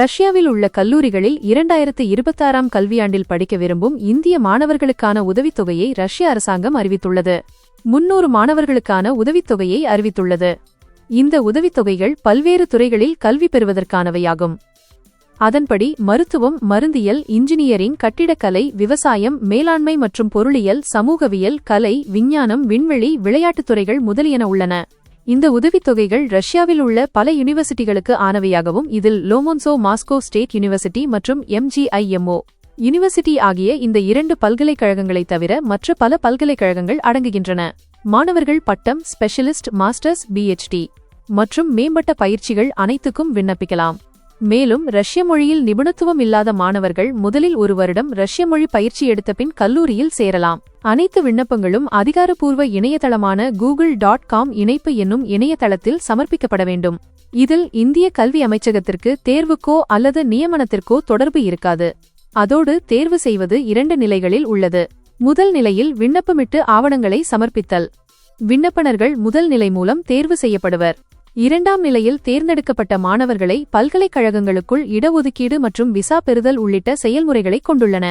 ரஷ்யாவில் உள்ள கல்லூரிகளில் இரண்டாயிரத்து இருபத்தாறாம் கல்வியாண்டில் படிக்க விரும்பும் இந்திய மாணவர்களுக்கான உதவித்தொகையை ரஷ்ய அரசாங்கம் அறிவித்துள்ளது. முன்னூறு மாணவர்களுக்கான உதவித்தொகையை அறிவித்துள்ளது. இந்த உதவித்தொகைகள் பல்வேறு துறைகளில் கல்வி பெறுவதற்கானவையாகும். அதன்படி மருத்துவம் மருந்தியல் இன்ஜினியரிங் கட்டிடக்கலை விவசாயம் மேலாண்மை மற்றும் பொருளியல் சமூகவியல் கலை விஞ்ஞானம் விண்வெளி விளையாட்டுத் துறைகள் முதலியன உள்ளன. இந்த உதவித்தொகைகள் ரஷ்யாவில் உள்ள பல யூனிவர்சிட்டிகளுக்கு ஆனவையாகவும் இதில் லோமோன்சோ மாஸ்கோ ஸ்டேட் யூனிவர்சிட்டி மற்றும் எம்ஜிஐஎம்ஓ யூனிவர்சிட்டி ஆகிய இந்த இரண்டு பல்கலைக்கழகங்களைத் தவிர மற்ற பல பல்கலைக்கழகங்கள் அடங்குகின்றன. மாணவர்கள் பட்டம் ஸ்பெஷலிஸ்ட் மாஸ்டர்ஸ் பிஎச்டி மற்றும் மேம்பட்ட பயிற்சிகள் அனைத்துக்கும் விண்ணப்பிக்கலாம். மேலும் ரஷ்ய மொழியில் நிபுணத்துவம் இல்லாத மாணவர்கள் முதலில் ஒரு வருடம் ரஷ்ய மொழி பயிற்சி எடுத்த பின் கல்லூரியில் சேரலாம். அனைத்து விண்ணப்பங்களும் அதிகாரப்பூர்வ இணையதளமான கூகுள் டாட் காம் இணைப்பு என்னும் இணையதளத்தில் சமர்ப்பிக்கப்பட வேண்டும். இதில் இந்திய கல்வி அமைச்சகத்திற்கு தேர்வுக்கோ அல்லது நியமனத்திற்கோ தொடர்பு இருக்காது. அதோடு தேர்வு செய்வது இரண்டு நிலைகளில் உள்ளது. முதல் நிலையில் விண்ணப்பமிட்டு ஆவணங்களை சமர்ப்பித்தல். விண்ணப்பனர்கள் முதல் நிலை மூலம் தேர்வு செய்யப்படுவர். இரண்டாம் நிலையில் தேர்ந்தெடுக்கப்பட்ட மாணவர்களை பல்கலைக்கழகங்களுக்குள் இடஒதுக்கீடு மற்றும் விசா பெறுதல் உள்ளிட்ட செயல்முறைகளை கொண்டுள்ளன.